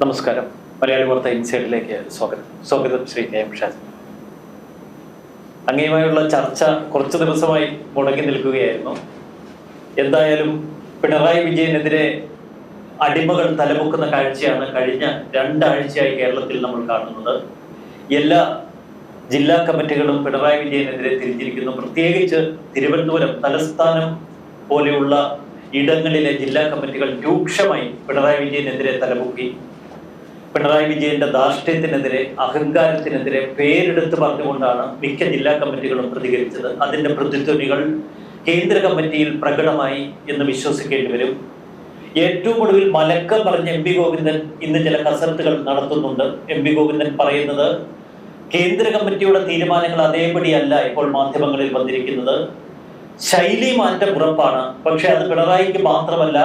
നമസ്കാരം. മലയാളി വാർത്ത ഇൻസൈഡിലേക്ക് സ്വാഗതം. സ്വാഗതം ശ്രീ കെ എം ഷാജി. അങ്ങയുമായുള്ള ചർച്ച കുറച്ച് ദിവസമായി മുടങ്ങി നിൽക്കുകയായിരുന്നു. എന്തായാലും പിണറായി വിജയനെതിരെ അടിമകൾ തലമുക്കുന്ന കാഴ്ചയാണ് കഴിഞ്ഞ രണ്ടാഴ്ചയായി കേരളത്തിൽ നമ്മൾ കാണുന്നത്. എല്ലാ ജില്ലാ കമ്മിറ്റികളും പിണറായി വിജയനെതിരെ തിരിഞ്ഞിരിക്കുന്നു. പ്രത്യേകിച്ച് തിരുവനന്തപുരം തലസ്ഥാനം പോലെയുള്ള ഇടങ്ങളിലെ ജില്ലാ കമ്മിറ്റികൾ രൂക്ഷമായി പിണറായി വിജയനെതിരെ തലമുക്കി പിണറായി വിജയന്റെ ധാർഷ്ട്യത്തിനെതിരെ അഹങ്കാരത്തിനെതിരെ പേരെടുത്ത് പറഞ്ഞുകൊണ്ടാണ് മിക്ക ജില്ലാ കമ്മിറ്റികളും പ്രതികരിച്ചത്. അതിന്റെ പ്രതിധ്വനികൾ കേന്ദ്ര കമ്മിറ്റിയിൽ പ്രകടമായി എന്ന് വിശ്വസിക്കേണ്ടി വരും. ഏറ്റവും ഒടുവിൽ മലക്കം പറഞ്ഞ എം പി ഗോവിന്ദൻ ഇന്ന് ചില കസരത്തുകൾ നടത്തുന്നുണ്ട്. എം പി ഗോവിന്ദൻ പറയുന്നത് കേന്ദ്ര കമ്മിറ്റിയുടെ തീരുമാനങ്ങൾ അതേപടിയല്ല ഇപ്പോൾ മാധ്യമങ്ങളിൽ വന്നിരിക്കുന്നത്. ശൈലി മാറ്റം ഉറപ്പാണ്. പക്ഷെ അത് പിണറായിക്ക് മാത്രമല്ല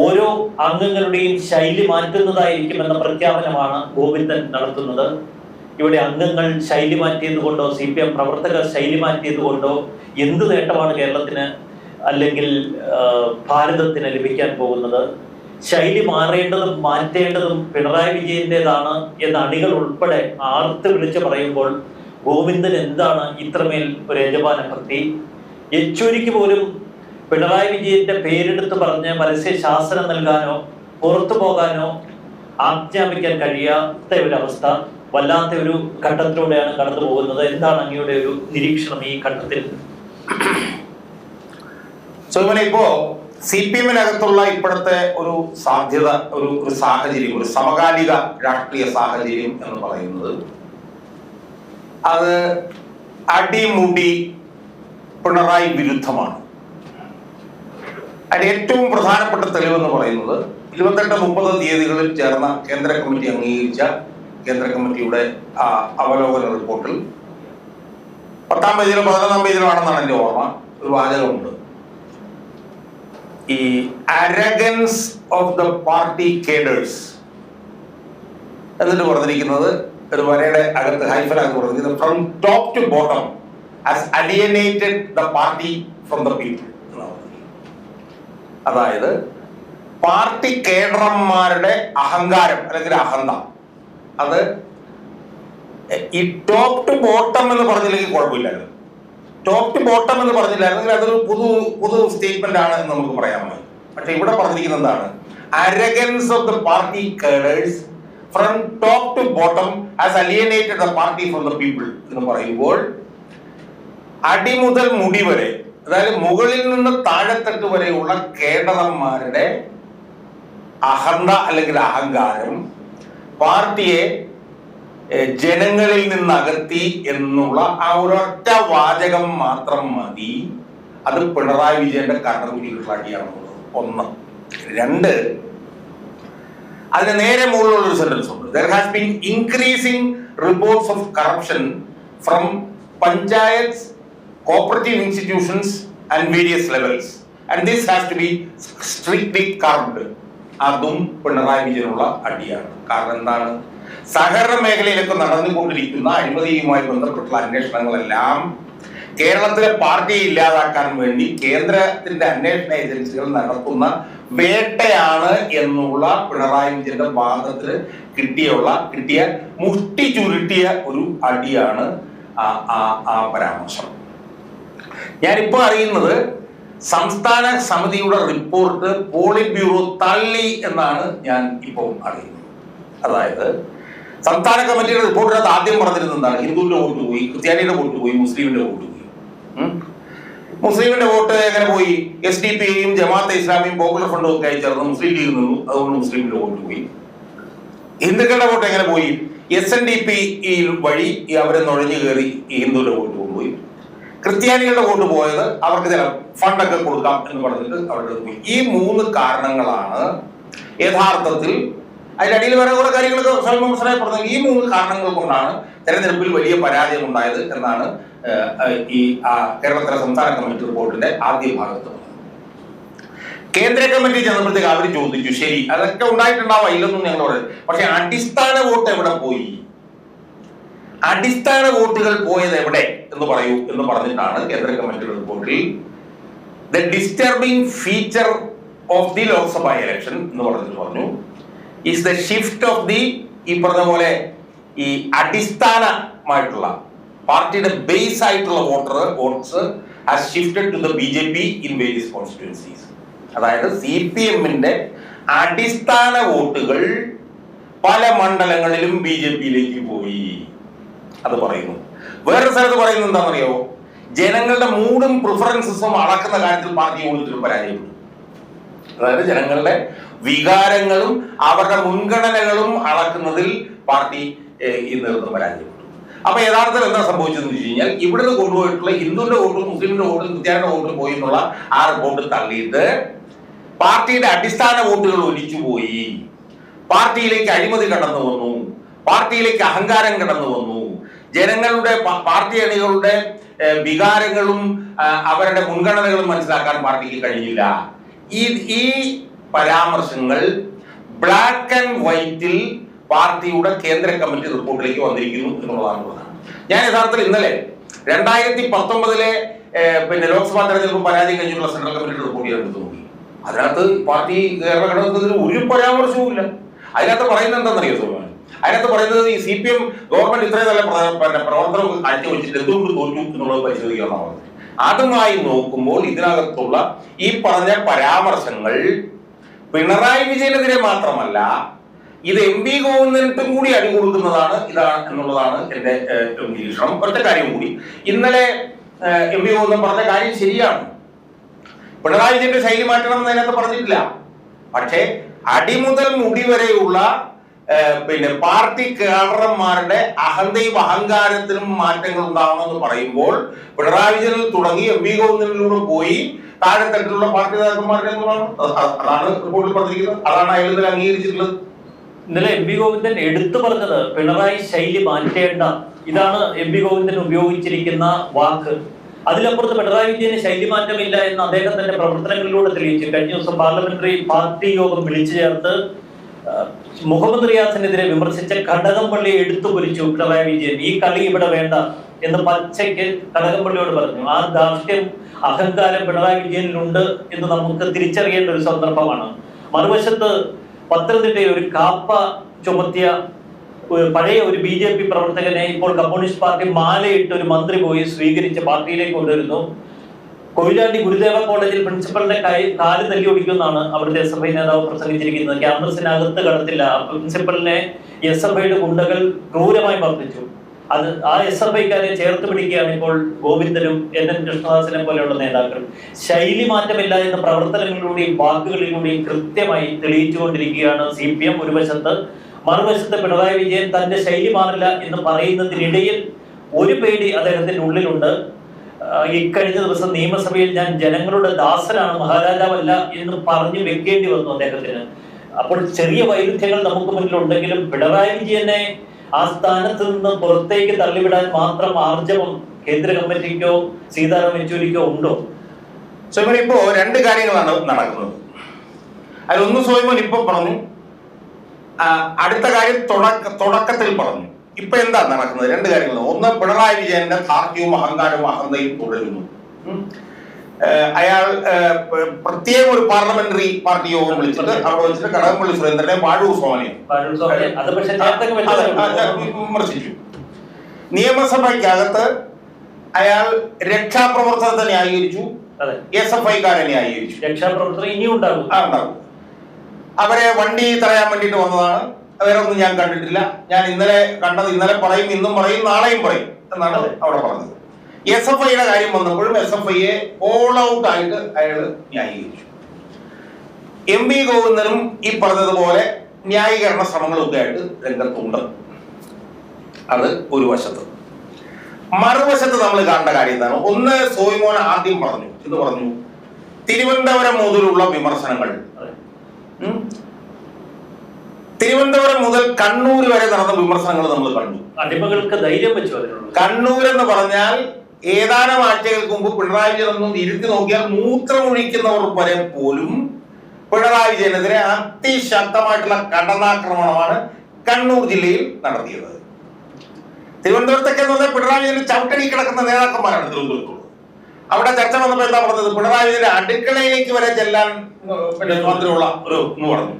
ഓരോ അംഗങ്ങളുടെയും ശൈലി മാറ്റുന്നതായിരിക്കുമെന്ന പ്രഖ്യാപനമാണ് ഗോവിന്ദൻ നടത്തുന്നത്. ഇവിടെ അംഗങ്ങൾ ശൈലി മാറ്റിയത് കൊണ്ടോ സി പി എം പ്രവർത്തകർ ശൈലി മാറ്റിയത് കൊണ്ടോ എന്ത് നേട്ടമാണ് കേരളത്തിന് അല്ലെങ്കിൽ ഭാരതത്തിന് ലഭിക്കാൻ പോകുന്നത്? ശൈലി മാറേണ്ടതും മാറ്റേണ്ടതും പിണറായി വിജയന്റേതാണ് എന്ന അണികൾ ഉൾപ്പെടെ ആർത്ത് വിളിച്ചു പറയുമ്പോൾ ഗോവിന്ദൻ എന്താണ് ഇത്രമേൽ ഒരു യജമാനഭക്തി യെച്ചൂരിക്ക് പോലും പിണറായി വിജയന്റെ പേരെടുത്ത് പറഞ്ഞ് പരസ്യ ശാസനം നൽകാനോ പുറത്തു പോകാനോ ആജ്ഞാപിക്കാൻ കഴിയാത്ത ഒരു അവസ്ഥ വല്ലാത്ത ഒരു ഘട്ടത്തിലൂടെയാണ് കടന്നു പോകുന്നത്. എന്താണ് അങ്ങയുടെ ഒരു നിരീക്ഷണം ഈ ഘട്ടത്തിൽ? ഇപ്പോ സി പി എമ്മിനകത്തുള്ള ഇപ്പോഴത്തെ ഒരു സാധ്യത ഒരു ഒരു സാഹചര്യം ഒരു സമകാലിക രാഷ്ട്രീയ സാഹചര്യം എന്ന് പറയുന്നത് അത് അടിമുടി പിണറായി വിരുദ്ധമാണ്. അതിന് ഏറ്റവും പ്രധാനപ്പെട്ട തെളിവെന്ന് പറയുന്നത് ഇരുപത്തെട്ട് മുപ്പത് തീയതികളിൽ ചേർന്ന കേന്ദ്ര കമ്മിറ്റി അംഗീകരിച്ച കേന്ദ്ര കമ്മിറ്റിയുടെ ആ, അവലോകന റിപ്പോർട്ടിൽ. പത്താം പേജിലോ പതിനൊന്നാം പേജിലോ ആണെന്നാണ് എന്റെ ഓർമ്മ. ഒരു വാചകമുണ്ട്. ഈ arrogance of the party cadres എന്നിട്ട് പറഞ്ഞിരിക്കുന്നത് ഒരു വരയുടെ അകത്ത് ഹൈഫലാക്കി പറഞ്ഞിരിക്കുന്നത് from top to bottom as alienated the party from the people അതായത് പാർട്ടി കേഡർമാരുടെ അഹങ്കാരം അല്ലെങ്കിൽ അഹന്ത. അത് ഈ ടോപ്പ് ടു ബോട്ടം എന്ന് പറഞ്ഞില്ലെങ്കിൽ കുഴപ്പമില്ലായിരുന്നു. ടോപ്പ് ടു ബോട്ടം എന്ന് പറഞ്ഞില്ലായിരുന്നെങ്കിൽ അതൊരു പുതു പുതു സ്റ്റേറ്റ്മെന്റ് ആണ് എന്ന് നമുക്ക് പറയാമോ പക്ഷെ ഇവിടെ പറഞ്ഞിരിക്കുന്നത് എന്താണ്? Arrogance of the party cadres from top to bottom as alienated the party from the people എന്ന് പറയുമ്പോൾ അടി മുതൽ മുടി വരെ അതായത് മുകളിൽ നിന്ന് താഴെത്തട്ട് വരെയുള്ള കേഡറന്മാരുടെ അഹന്ത അല്ലെങ്കിൽ അഹങ്കാരം പാർട്ടിയെ ജനങ്ങളിൽ നിന്ന് അകത്തി എന്നുള്ള ആ ഒരൊറ്റ വാചകം മാത്രം മതി. അത് പിണറായി വിജയന്റെ കടകുലികളുള്ള അടിയാണെന്നുള്ളത് ഒന്ന്. രണ്ട്. അതിന് നേരെ മുകളിലുള്ള ഒരു സെന്റൻസ് ഉണ്ട്. There has been increasing reports of corruption from panchayat cooperative institutions and various levels and this has to be strictly curbed അതും പിണറായി വിജയനുള്ള അടിയാണ്. കാരണം എന്താണ്? സഹകരണ മേഖലയിലൊക്കെ നടന്നുകൊണ്ടിരിക്കുന്ന അഴിമതിയുമായി ബന്ധപ്പെട്ടുള്ള അന്വേഷണങ്ങളെല്ലാം കേരളത്തിലെ പാർട്ടിയെ ഇല്ലാതാക്കാൻ വേണ്ടി കേന്ദ്രത്തിന്റെ അന്വേഷണ ഏജൻസികൾ നടത്തുന്ന വേട്ടയാണ് എന്നുള്ള പിണറായി വിജയന്റെ വാദത്തിന് കിട്ടിയുള്ള കിട്ടിയ മുഷ്ടി ചുരുട്ടിയ ഒരു അടിയാണ് ആ പരാമർശം. ഞാനിപ്പോ അറിയുന്നത് സംസ്ഥാന സമിതിയുടെ റിപ്പോർട്ട് പോളിറ്റ് ബ്യൂറോ തള്ളി എന്നാണ് ഞാൻ ഇപ്പോൾ അറിയുന്നത്. അതായത് സംസ്ഥാന കമ്മിറ്റിയുടെ റിപ്പോർട്ടിനകത്ത് ആദ്യം പറഞ്ഞിരുന്നത് എന്താണ്? ഹിന്ദുവിന്റെ വോട്ട് പോയി ക്രിസ്ത്യാനിയുടെ വോട്ട് പോയി മുസ്ലിമിന്റെ വോട്ട് പോയി. മുസ്ലിമിന്റെ വോട്ട് എങ്ങനെ പോയി? എസ് ഡി പി യും ജമാഅത്തെ ഇസ്ലാമിയും പോപ്പുലർ ഫണ്ടും ഒക്കെ ചേർന്ന് മുസ്ലിം ലീഗ് നിന്നു അതുകൊണ്ട് മുസ്ലിമിന്റെ വോട്ട് പോയി. ഹിന്ദുക്കളുടെ വോട്ട് എങ്ങനെ പോയി? എസ് എൻ ഡി പി വഴി അവരെ നുഴഞ്ഞു കയറി ഹിന്ദുവിന്റെ വോട്ട് കൊണ്ടുപോയി. ക്രിസ്ത്യാനികളുടെ വോട്ട് പോയത് അവർക്ക് ചില ഫണ്ടൊക്കെ കൊടുക്കാം എന്ന് പറഞ്ഞിട്ട് അവരുടെ പോയി. ഈ മൂന്ന് കാരണങ്ങളാണ് യഥാർത്ഥത്തിൽ അതിന്റെ അടിയിൽ വേറെ കുറെ കാര്യങ്ങളൊക്കെ സ്വയം പറഞ്ഞത്. ഈ മൂന്ന് കാരണങ്ങൾ കൊണ്ടാണ് തെരഞ്ഞെടുപ്പിൽ വലിയ പരാജയം ഉണ്ടായത് എന്നാണ് ഈ കേരളത്തിലെ സംസ്ഥാന കമ്മിറ്റി റിപ്പോർട്ടിന്റെ ആദ്യ ഭാഗത്ത് കേന്ദ്ര കമ്മിറ്റി ചെന്നപ്പോഴത്തേക്ക് അവർ ചോദിച്ചു ശരി അതൊക്കെ ഉണ്ടായിട്ടുണ്ടാവാം ഇല്ലെന്നും ഞങ്ങൾ പറയും പക്ഷെ അടിസ്ഥാന വോട്ട് എവിടെ പോയി? അടിസ്ഥാന വോട്ടുകൾ പോയത് എവിടെ എന്ന് പറയൂ എന്ന് പറഞ്ഞിട്ടാണ് കേന്ദ്ര കമ്മിറ്റിയുടെ റിപ്പോർട്ടിൽ the disturbing feature of the Lok Sabha election എന്ന് പറഞ്ഞിട്ട് പറഞ്ഞു. Is the shift of the ഈ പറഞ്ഞ പോലെ ഈ അടിസ്ഥാനമായിട്ടുള്ള പാർട്ടിയുടെ ബേസ് ആയിട്ടുള്ള voter votes has shifted to the B J P in various constituencies അതായത് സി പി എമ്മിന്റെ അടിസ്ഥാന വോട്ടുകൾ പല മണ്ഡലങ്ങളിലും ബി ജെ പിയിലേക്ക് പോയി. അത് പറയുന്നു. വേറൊരു സ്ഥലത്ത് പറയുന്നത് എന്താണെന്നറിയോ ജനങ്ങളുടെ മൂഡും പ്രിഫറൻസസും അളക്കുന്ന കാര്യത്തിൽ പാർട്ടി കൂടുതലും പരാജയപ്പെട്ടു. അതായത് ജനങ്ങളുടെ വികാരങ്ങളും അവരുടെ മുൻഗണനകളും അളക്കുന്നതിൽ പാർട്ടി ഈ നേതൃത്വം പരാജയപ്പെട്ടു. അപ്പൊ യഥാർത്ഥത്തിൽ എന്താ സംഭവിച്ചതെന്ന് വെച്ച് കഴിഞ്ഞാൽ ഇവിടെ നിന്ന് കൊണ്ടുപോയിട്ടുള്ള ഹിന്ദുവിന്റെ വോട്ടും മുസ്ലിമിന്റെ വോട്ടും ക്രിസ്ത്യാനിയുടെ വോട്ടും പോയി എന്നുള്ള ആ റിപ്പോർട്ട് തള്ളിയിട്ട് പാർട്ടിയുടെ അടിസ്ഥാന വോട്ടുകൾ ഒലിച്ചുപോയി പാർട്ടിയിലേക്ക് അഴിമതി കടന്നു വന്നു. പാർട്ടിയിലേക്ക് അഹങ്കാരം കടന്നു വന്നു. ജനങ്ങളുടെ പാർട്ടി അണികളുടെ വികാരങ്ങളും അവരുടെ മുൻഗണനകളും മനസ്സിലാക്കാൻ പാർട്ടിക്ക് കഴിഞ്ഞില്ല. ഈ ഈ പരാമർശങ്ങൾ ബ്ലാക്ക് ആൻഡ് വൈറ്റിൽ പാർട്ടിയുടെ കേന്ദ്ര കമ്മിറ്റി റിപ്പോർട്ടിലേക്ക് വന്നിരിക്കുന്നു എന്നുള്ളതാണ് ഞാൻ യഥാർത്ഥത്തിൽ ഇന്നലെ രണ്ടായിരത്തി പത്തൊമ്പതിലെ പിന്നെ ലോക്സഭാ തെരഞ്ഞെടുപ്പ് പരാജയം കഴിഞ്ഞിട്ടുള്ള സെൻട്രൽ കമ്മിറ്റിയുടെ റിപ്പോർട്ട് ഞാൻ എടുത്തു നോക്കി. അതിനകത്ത് പാർട്ടി കേരള ഘടകത്തിൽ ഒരു പരാമർശവും ഇല്ല അതിനകത്ത് പറയുന്നത് എന്താണെന്നറിയോ സുഖമാണ് അതിനകത്ത് പറയുന്നത് ഈ സി പി എം ഗവൺമെന്റ് ഇത്രയും നല്ല പ്രവർത്തനം കാഴ്ചവെച്ചിട്ട് എന്തുകൊണ്ട് തോറ്റു എന്നുള്ളത് പരിശോധിക്കണം അതുമായി നോക്കുമ്പോൾ ഇതിനകത്തുള്ള ഈ പറഞ്ഞ പരാമർശങ്ങൾ പിണറായി വിജയനെതിരെ മാത്രമല്ല ഇത് എം പി ഗോവിന്ദനും കൂടി അടി കൊടുക്കുന്നതാണ് ഇതാണ് എന്നുള്ളതാണ് എന്റെ നിരീക്ഷണം ഒറ്റ കാര്യം കൂടി. ഇന്നലെ എം പി ഗോവിന്ദൻ പറഞ്ഞ കാര്യം ശരിയാണ്. പിണറായി വിജയന്റെ ശൈലി മാറ്റണം എന്ന് അതിനകത്ത് പറഞ്ഞിട്ടില്ല. പക്ഷേ അടിമുതൽ മുടി വരെയുള്ള പിന്നെ പാർട്ടി കേഡർമാരുടെ അഹന്തയും അഹങ്കാരത്തിനും മാറ്റങ്ങൾ ഉണ്ടാവണമെന്ന് പറയുമ്പോൾ പിണറായി വിജയനിൽ തുടങ്ങി എം പി ഗോവിന്ദനിലൂടെ പോയി താഴെത്തട്ടിലുള്ള പാർട്ടി നേതാക്കന്മാരുടെ അതാണ് റിപ്പോർട്ടിൽ പറഞ്ഞിരിക്കുന്നത്. അതാണ് അയാൾ ഇതിൽ അംഗീകരിച്ചിട്ടുള്ളത്. ഇന്നലെ എം പി ഗോവിന്ദൻ എടുത്തു പറഞ്ഞത് പിണറായി ശൈലി മാറ്റേണ്ട. ഇതാണ് എം പി ഗോവിന്ദൻ ഉപയോഗിച്ചിരിക്കുന്ന വാക്ക്. അതിലപ്പുറത്ത് പിണറായി വിജയന് ശൈലി മാറ്റമില്ല എന്ന് അദ്ദേഹം തന്റെ പ്രവർത്തനങ്ങളിലൂടെ തെളിയിച്ചു. കഴിഞ്ഞ ദിവസം പാർലമെന്ററി പാർട്ടി യോഗം വിളിച്ചു ചേർത്ത് മുഹമ്മദ് റിയാസിനെതിരെ വിമർശിച്ച കടകംപള്ളി എടുത്തു പൊരിച്ചു പിണറായി വിജയൻ ഈ കളി ഇവിടെ വേണ്ട എന്ന് പച്ചയ്ക്ക് കടകംപള്ളിയോട് പറഞ്ഞു. ആ ദാർഷ്ട്യം അഹങ്കാരം പിണറായി വിജയനിലുണ്ട് എന്ന് നമുക്ക് തിരിച്ചറിയേണ്ട ഒരു സന്ദർഭമാണ്. മറുവശത്ത് പത്തനംതിട്ടയിൽ ഒരു കാപ്പ ചുമത്തിയ പഴയ ഒരു ബി ജെ പി പ്രവർത്തകനെ ഇപ്പോൾ കമ്മ്യൂണിസ്റ്റ് പാർട്ടി മാലയിട്ട് ഒരു മന്ത്രി പോയി സ്വീകരിച്ച് പാർട്ടിയിലേക്ക് കൊണ്ടുവരുന്നു. കൊയിലാണ്ടി ഗുരുദേവ കോളേജിൽ പ്രിൻസിപ്പലിന്റെ കൈ കാൽ തല്ലി ഒടിക്കുമെന്നാണ് അവിടുത്തെ എസ് എഫ് ഐ നേതാവ് പ്രസംഗിച്ചിരിക്കുന്നത്. ക്യാമ്പസിനകത്ത് കടത്തില്ല. പ്രിൻസിപ്പലിനെ എസ് എഫ് ഐയുടെ ഗുണ്ടകൾ ക്രൂരമായി മർദ്ദിച്ചു. അത് ആ എസ് എഫ് ഐക്കാരെ ചേർത്ത് പിടിക്കുകയാണ് ഇപ്പോൾ ഗോവിന്ദനും എൻ എൻ കൃഷ്ണദാസിനെ പോലെയുള്ള നേതാക്കൾ. ശൈലി മാറ്റമില്ല എന്ന പ്രവർത്തനങ്ങളിലൂടെയും വാക്കുകളിലൂടെയും കൃത്യമായി തെളിയിച്ചുകൊണ്ടിരിക്കുകയാണ് സി പി എം. ഒരു വശത്ത് മറുവശത്ത് പിണറായി വിജയൻ തന്റെ ശൈലി മാറില്ല എന്ന് പറയുന്നതിനിടയിൽ ഒരു പേടി അദ്ദേഹത്തിന്റെ ഉള്ളിലുണ്ട് ഇക്കഴിഞ്ഞ ദിവസം നിയമസഭയിൽ ഞാൻ ജനങ്ങളുടെ ദാസനാണ് മഹാരാജാവല്ല എന്ന് പറഞ്ഞു വെക്കേണ്ടി വന്നു അദ്ദേഹത്തിന്. അപ്പോൾ ചെറിയ വൈരുദ്ധ്യങ്ങൾ നമുക്ക് മുന്നിലുണ്ടെങ്കിലും പിണറായി വിജയനെ ആ സ്ഥാനത്ത് നിന്ന് പുറത്തേക്ക് തള്ളിവിടാൻ മാത്രം ആർജവം കേന്ദ്ര കമ്മിറ്റിക്കോ സീതാറാം യെച്ചൂരിക്കോ ഉണ്ടോ? സോമൻ ഇപ്പോ രണ്ട് കാര്യങ്ങളാണ് നടക്കുന്നത്. അതിലൊന്ന് സോമൻ ഇപ്പൊ പറഞ്ഞു അടുത്ത കാര്യം തുടക്ക തുടക്കത്തിൽ പറഞ്ഞു. ഇപ്പൊ എന്താ നടക്കുന്നത്? രണ്ട് കാര്യങ്ങൾ. ഒന്ന് പിണറായി വിജയന്റെ ധാർത്ഥ്യവും അഹങ്കാരവും അഹന്തയും തുടരുന്നു. അയാൾ പ്രത്യേക ഒരു പാർലമെന്ററി പാർട്ടി യോഗം വിളിച്ചിട്ട് അവിടെ വെച്ചിട്ട് കടകംപള്ളി സുരേന്ദ്രനെ വാഴൂർ സോമനെയും വിമർശിച്ചു. നിയമസഭയ്ക്കകത്ത് അയാൾ രക്ഷാപ്രവർത്തനത്തെ ന്യായീകരിച്ചു. S F ഐക്കാരെ ന്യായീകരിച്ചു. രക്ഷാപ്രവർത്തനം ഇനിയും ഉണ്ടാകും. അവരെ വണ്ടി തടയാൻ വേണ്ടിയിട്ട് വന്നതാണ്. വേറെ ഒന്നും ഞാൻ കണ്ടിട്ടില്ല. ഞാൻ ഇന്നലെ കണ്ടത് ഇന്നലെ പറയും ഇന്നും പറയും നാളെയും പറയും എന്നാണ് അവിടെ പറഞ്ഞത്. എസ് എഫ് ഐയുടെ കാര്യം വന്നപ്പോഴും എസ് എഫ് ഐയെ ഓൾ ഔട്ട് ആയിട്ട് അയാൾ ന്യായീകരിച്ചു. എം വി ഗോവിന്ദനും ഈ പറഞ്ഞതുപോലെ ന്യായീകരണ ശ്രമങ്ങളൊക്കെ ആയിട്ട് രംഗത്തുണ്ട്. അത് ഒരു വശത്ത്. മറുവശത്ത് നമ്മൾ കാണേണ്ട കാര്യം എന്താണ്? ഒന്ന് സോയിമോൻ ആദ്യം പറഞ്ഞു എന്ന് പറഞ്ഞു തിരുവനന്തപുരം മുതലുള്ള വിമർശനങ്ങൾ. തിരുവനന്തപുരം മുതൽ കണ്ണൂർ വരെ നടന്ന വിമർശനങ്ങൾ നമ്മൾ കണ്ടു. അടിമകൾക്ക് ധൈര്യം വെച്ചു കണ്ണൂർ എന്ന് പറഞ്ഞാൽ ഏതാനും ആഴ്ചകൾക്ക് മുമ്പ് പിണറായി വിജയൻ ഒന്നും ഇരുത്തി നോക്കിയാൽ മൂത്രമൊഴിക്കുന്നവർ വരെ പോലും പിണറായി വിജയനെതിരെ അതിശക്തമായിട്ടുള്ള കടനാക്രമണമാണ് കണ്ണൂർ ജില്ലയിൽ നടത്തിയത്. തിരുവനന്തപുരത്തൊക്കെ എന്ന് പറഞ്ഞാൽ പിണറായി വിജയൻ ചവിട്ടടി കിടക്കുന്ന നേതാക്കന്മാരാണ് തിരുവനന്തപുരത്തുള്ളത് അവിടെ ചർച്ച വന്നപ്പോൾ എന്താ പറഞ്ഞത്? പിണറായി വിജയന്റെ അടുക്കളയിലേക്ക് വരെ ചെല്ലാൻ മന്ത്രിയുള്ള ഒരു പറഞ്ഞു.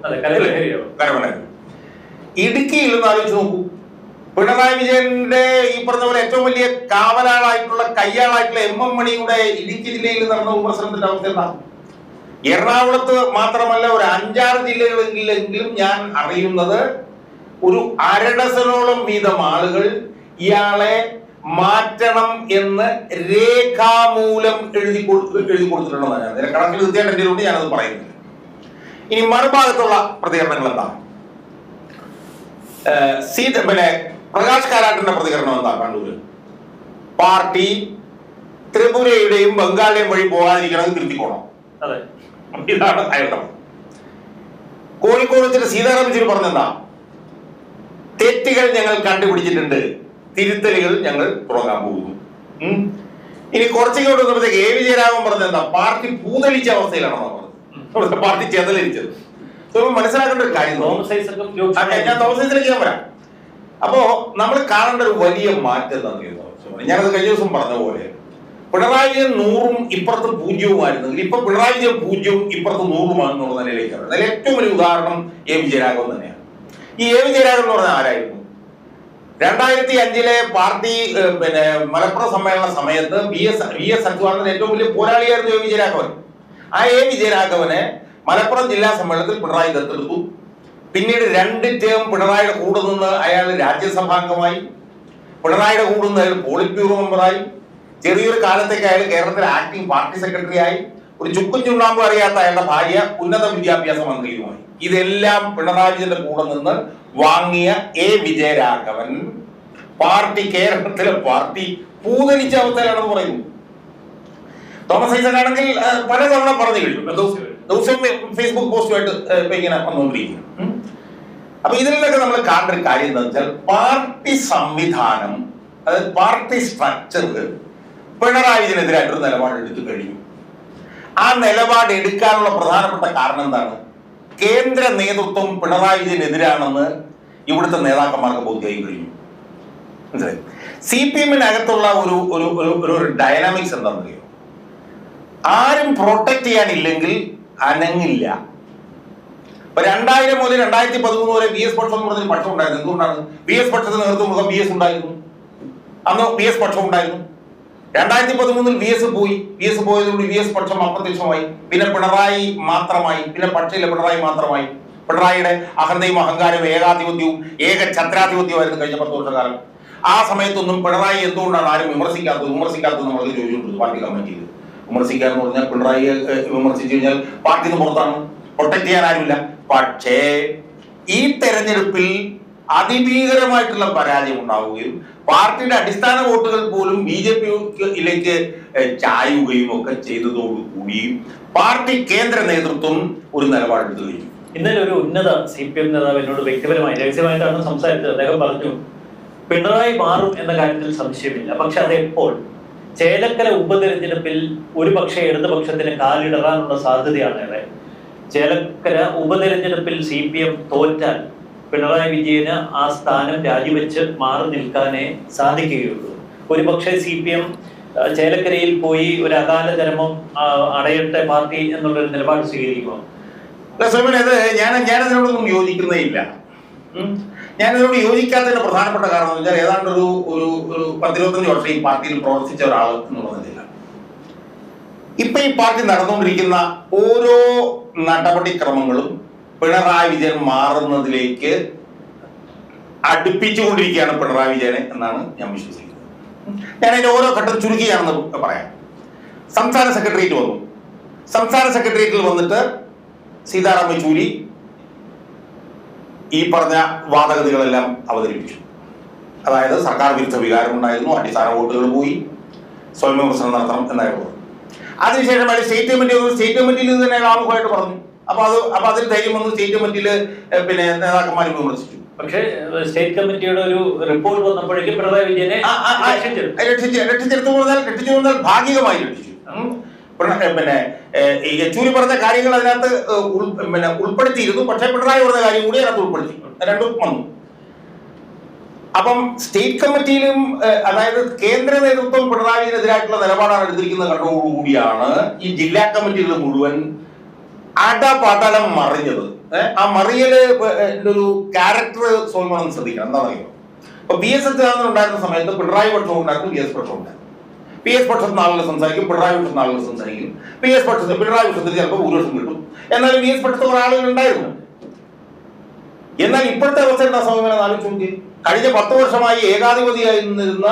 കരവനായിരുന്നു ഇടുക്കിയിൽ നിന്ന് ആലോചിച്ച് നോക്കൂ. പിണറായി വിജയന്റെ ഈ പറഞ്ഞ പോലെ ഏറ്റവും വലിയ കാവലാളായിട്ടുള്ള കയ്യാളായിട്ടുള്ള എം എം മണിയുടെ ഇടുക്കി ജില്ലയിൽ നടന്ന ഉപസരണത്തിന്റെ അവസ്ഥ എന്താണ്? എറണാകുളത്ത് മാത്രമല്ല ഒരു അഞ്ചാറ് ജില്ലകളിലെങ്കിലും ഞാൻ അറിയുന്നത് ഒരു അരഡസനോളം വീതം ആളുകൾ ഇയാളെ മാറ്റണം എന്ന് രേഖാമൂലം എഴുതി എഴുതി അതിന്റെ കണക്കിൽ തീർച്ചയായിട്ടും എന്റെ ഞാനത് പറയുന്നില്ല. ഇനി മറുഭാഗത്തുള്ള പ്രതികരണങ്ങൾ എന്താ സീത പിന്നെ പ്രകാശ് കാരാട്ടിന്റെ പ്രതികരണം എന്താ കണ്ണൂര്? പാർട്ടി ത്രിപുരയുടെയും ബംഗാളിന്റെയും വഴി പോകാതിരിക്കണം തിരുത്തിക്കോണം. ഇതാണ് അയാളുടെ. കോഴിക്കോട് വെച്ചിട്ട് സീതാറാം യെച്ചൂരി പറഞ്ഞെന്താ? തെറ്റുകൾ ഞങ്ങൾ കണ്ടുപിടിച്ചിട്ടുണ്ട് തിരുത്തലുകൾ ഞങ്ങൾ തുടങ്ങാൻ പോകുന്നു. ഇനി കുറച്ചിങ്ങോട്ട് വന്നപ്പോഴത്തേക്ക് എ വിജയരാമൻ പറഞ്ഞെന്താ? പാർട്ടി പൂതലിച്ച അവസ്ഥയിലാണെന്നാണ് പറഞ്ഞത്. പാർട്ടി ചെതലരിച്ചത്. ഇപ്പൊ മനസ്സിലാക്കേണ്ട ഒരു കാര്യം ഞാൻ തോമസ് രൂക്ഷമായി ഞാൻ വരാം. അപ്പോ നമ്മൾ കാണേണ്ട ഒരു വലിയ മാറ്റം എന്താണെന്ന് ഞാനത് കഴിഞ്ഞ ദിവസം പറഞ്ഞ പോലെ പിണറായി വിജയൻ നൂറും ഇപ്പുറത്ത് പൂജ്യവുമായിരുന്നെങ്കിൽ ഇപ്പൊ പിണറായി വിജയൻ പൂജ്യവും ഇപ്പുറത്ത് നൂറുമാണെന്നുള്ള നിലയിലേക്കാണ് അതിൽ ഏറ്റവും വലിയ ഉദാഹരണം എ. വിജയരാഘവൻ തന്നെയാണ്. ഈ എ. വിജയരാഘവൻ എന്ന് പറഞ്ഞാൽ ആരായിരുന്നു? രണ്ടായിരത്തി അഞ്ചിലെ പാർട്ടി പിന്നെ മലപ്പുറം സമ്മേളന സമയത്ത് V. S. V. S. Achuthanandan ഏറ്റവും വലിയ പോരാളിയായിരുന്നു എ. വിജയരാഘവൻ. ആ എ. വിജയരാഘവനെ മലപ്പുറം ജില്ലാ സമ്മേളനത്തിൽ പിണറായി ദത്തെടുത്തു. പിന്നീട് രണ്ട് ടേം പിണറായിയുടെ കൂടെ നിന്ന് അയാൾ രാജ്യസഭാംഗമായി. പിണറായിയുടെ കൂടെ നിന്ന് അയാൾ പോളിറ്റ് ബ്യൂറോ മെമ്പറായി ചെറിയൊരു കാലത്തേക്ക് അയാൾ കേരളത്തിലെ ആക്ടിംഗ് പാർട്ടി സെക്രട്ടറി ആയി. ഒരു ചുക്കും ചുണ്ണാമ്പും അറിയാത്ത അയാളുടെ ഭാര്യ ഉന്നത വിദ്യാഭ്യാസ മന്ത്രിയുമായി. ഇതെല്ലാം പിണറായി വിജയന്റെ കൂടെ നിന്ന് വാങ്ങിയ എ വിജയരാഘവൻ. പാർട്ടി കേരളത്തിലെ പാർട്ടി പൂതനിച്ച അവസ്ഥയിലാണെന്ന് പറയുന്നു. തോമസ് ഐസക് ആണെങ്കിൽ പലതവണ പറഞ്ഞു കഴിഞ്ഞു ഫേസ്ബുക്ക് പോസ്റ്റുമായിട്ട് ഇപ്പൊ ഇങ്ങനെ വന്നുകൊണ്ടിരിക്കുന്നു. ഉം. അപ്പൊ ഇതിലൊക്കെ നമ്മൾ കാണേണ്ട ഒരു കാര്യം എന്താ വെച്ചാൽ പാർട്ടി സംവിധാനം അതായത് പാർട്ടി സ്ട്രക്ചർ പിണറായി നിലപാട് എടുത്തു കഴിഞ്ഞു. ആ നിലപാട് എടുക്കാനുള്ള പ്രധാനപ്പെട്ട കാരണം എന്താണ്? കേന്ദ്ര നേതൃത്വം പിണറായി വിജയനെതിരാണെന്ന് ഇവിടുത്തെ നേതാക്കന്മാർക്ക് ബോധ്യമായി കഴിഞ്ഞു. സി പി എമ്മിനകത്തുള്ള ഒരു ഒരു ഒരു- ഡയനാമിക്സ് എന്താണെന്നറിയോ? ആരും പ്രൊട്ടക്ട് ചെയ്യാനില്ലെങ്കിൽ അനങ്ങില്ല. അപ്പൊ രണ്ടായിരം മുതൽ രണ്ടായിരത്തി പതിമൂന്ന് വരെ ബി എസ് പക്ഷം എന്ന് പറഞ്ഞൊരു പക്ഷം ഉണ്ടായിരുന്നു. എന്തുകൊണ്ടാണ്? ബി എസ് പക്ഷത്തിന് നേതൃത്വം മുഖം ബി എസ് ഉണ്ടായിരുന്നു. അന്ന് ബി എസ് പക്ഷം ഉണ്ടായിരുന്നു. രണ്ടായിരത്തി പതിമൂന്നിൽ വി എസ് പോയി. വി എസ് പോയതോടുകൂടി വി എസ് പക്ഷം അപ്രത്യക്ഷമായി. പിന്നെ പിണറായി മാത്രമായി. പിന്നെ പക്ഷയിലെ പിണറായി മാത്രമായി. പിണറായിയുടെ അഹന്തയും അഹങ്കാരവും ഏകാധിപത്യവും ഏക ഛത്രാധിപത്യമായിരുന്നു കഴിഞ്ഞ പത്ത് വർഷക്കാലം. ആ സമയത്തൊന്നും പിണറായി എന്തുകൊണ്ടാണ് ആരും വിമർശിക്കാത്തത് വിമർശിക്കാത്തത് നമ്മൾ ചോദിച്ചിട്ടുണ്ട് പാർട്ടി കമ്മിറ്റിയിൽ വിമർശിക്കുക എന്ന് പറഞ്ഞാൽ പിണറായി വിമർശിച്ചു കഴിഞ്ഞാൽ പാർട്ടിന്ന് പുറത്താണ്. പ്രൊട്ടക്ട് ചെയ്യാൻ ആരുമില്ല. പക്ഷേ ഈ തെരഞ്ഞെടുപ്പിൽ അതിഭീകരമായിട്ടുള്ള പരാജയം ഉണ്ടാവുകയും പാർട്ടിയുടെ അടിസ്ഥാന വോട്ടുകൾ പോലും ബി ജെ പിയിലേക്ക് ചായുകയും ഒക്കെ ചെയ്തതോടുകൂടി പാർട്ടി കേന്ദ്ര നേതൃത്വം ഒരു നിലപാടെടുത്തു കഴിഞ്ഞു. ഇന്നലെ ഒരു ഉന്നത സി പി എം നേതാവ് എന്നോട് വ്യക്തിപരമായി രഹസ്യമായിട്ടാണ് സംസാരിച്ചത്. അദ്ദേഹം പറഞ്ഞു പിണറായി മാറും എന്ന കാര്യത്തിൽ സംശയമില്ല. പക്ഷെ അത് എപ്പോൾ ചേലക്കര ഉപതെരഞ്ഞെടുപ്പിൽ ഒരു പക്ഷേ ഇടതുപക്ഷത്തിന് കാലിടറാനുള്ള സാധ്യതയാണ് ഏറെ. ചേലക്കര ഉപതെരഞ്ഞെടുപ്പിൽ സി പി എം തോറ്റാൽ പിണറായി വിജയന് ആ സ്ഥാനം രാജിവെച്ച് മാറി നിൽക്കാനേ സാധിക്കുകയുള്ളൂ. ഒരു പക്ഷേ സി പി എം ചേലക്കരയിൽ പോയി ഒരു അകാല ചരമം അടയട്ടെ പാർട്ടി എന്നുള്ളൊരു നിലപാട് സ്വീകരിക്കുമോ? ഞാൻ ഞാനതിനോടൊന്നും യോജിക്കുന്നേ ഇല്ല. ഞാനതിനോട് യോജിക്കാത്തതിന്റെ പ്രധാനപ്പെട്ട കാരണം വെച്ചാൽ ഏതാണ്ട് ഒരു ഒരു ഒരു പത്തിരുപത്തഞ്ച് വർഷം ഈ പാർട്ടിയിൽ പ്രവർത്തിച്ച ഒരാൾ എന്ന് പറഞ്ഞില്ല. ഇപ്പൊ ഈ പാർട്ടി നടന്നുകൊണ്ടിരിക്കുന്ന ഓരോ നടപടിക്രമങ്ങളും പിണറായി വിജയൻ മാറുന്നതിലേക്ക് അടുപ്പിച്ചുകൊണ്ടിരിക്കുകയാണ് പിണറായി വിജയനെ എന്നാണ് ഞാൻ വിശ്വസിക്കുന്നത്. ഞാൻ അതിന്റെ ഓരോ ഘട്ടം ചുരുക്കിയാണെന്ന് പറയാം. സംസ്ഥാന സെക്രട്ടേറിയറ്റ് വന്നു. സംസ്ഥാന സെക്രട്ടേറിയറ്റിൽ വന്നിട്ട് സീതാറാം യെച്ചൂരി ഈ പറഞ്ഞ വാദഗതികളെല്ലാം അവതരിപ്പിച്ചു. അതായത് സർക്കാർ വിരുദ്ധ വികാരം ഉണ്ടായിരുന്നു അടിസ്ഥാന വോട്ടുകൾ പോയി സ്വയം വിമർശനം നടത്തണം എന്നായിരുന്നു. അതിനുശേഷം അയാൾ സ്റ്റേറ്റ് കമ്മിറ്റി സ്റ്റേറ്റ് കമ്മിറ്റിയിൽ ഇത് തന്നെ ആമുഖമായിട്ട് പറഞ്ഞു. അപ്പൊ അത് അപ്പൊ അതിൽ ധൈര്യം വന്ന്. സ്റ്റേറ്റ് കമ്മിറ്റിയിൽ പിന്നെ നേതാക്കന്മാർ വിമർശിച്ചു. പക്ഷേ സ്റ്റേറ്റ് കമ്മിറ്റിയുടെ ഒരു റിപ്പോർട്ട് വന്നപ്പോഴേക്കും പിണറായി വിജയനെ രക്ഷിച്ചെടുത്തു. രക്ഷിച്ച് രക്ഷിച്ചെടുത്തു പറഞ്ഞാൽ രക്ഷിച്ചു പറഞ്ഞാൽ ഭാഗികമായി രക്ഷിച്ചു. പിന്നെ യെച്ചൂരി പറഞ്ഞ കാര്യങ്ങൾ അതിനകത്ത് പിന്നെ ഉൾപ്പെടുത്തിയിരുന്നു. പക്ഷേ പിണറായി പറഞ്ഞ കാര്യം കൂടി അതിനകത്ത് ഉൾപ്പെടുത്തി. രണ്ടും വന്നു. അപ്പം സ്റ്റേറ്റ് കമ്മിറ്റിയിലും അതായത് കേന്ദ്ര നേതൃത്വം പിണറായിനെതിരായിട്ടുള്ള നിലപാടാണ് എടുത്തിരിക്കുന്ന കണ്ടോടുകൂടിയാണ് ഈ ജില്ലാ കമ്മിറ്റികൾ മുഴുവൻ അടപടലം മറിഞ്ഞത്. ആ മറിയൽ ഒരു ക്യാരക്ടർ സോൾമണം ശ്രദ്ധിക്കണം. എന്താണെന്നറിയോ? ഇപ്പൊ ബി എസ് അച്യുതാനന്ദൻ ഉണ്ടായിരുന്ന സമയത്ത് പിണറായി പക്ഷം ഉണ്ടായിരുന്നു ബി എസ് പക്ഷം ഉണ്ടായിരുന്നു. പി എസ് പക്ഷത്ത് ആളുകൾ സംസാരിക്കും പിണറായി പക്ഷത്ത് ആളുകൾ സംസാരിക്കും. പി എസ് പക്ഷത്ത് പിണറായി പക്ഷത്തിൽ ചിലപ്പോൾ ഭൂരിപക്ഷം കിട്ടും. എന്നാലും പി എസ് പക്ഷത്ത് കുറെ ആളുകൾ ഉണ്ടായിരുന്നു. എന്നാൽ ഇപ്പോഴത്തെ അവസ്ഥ എന്താ സമയം ആലോചിച്ചു കഴിഞ്ഞ പത്ത് വർഷമായി ഏകാധിപതിയായി നിന്നിരുന്ന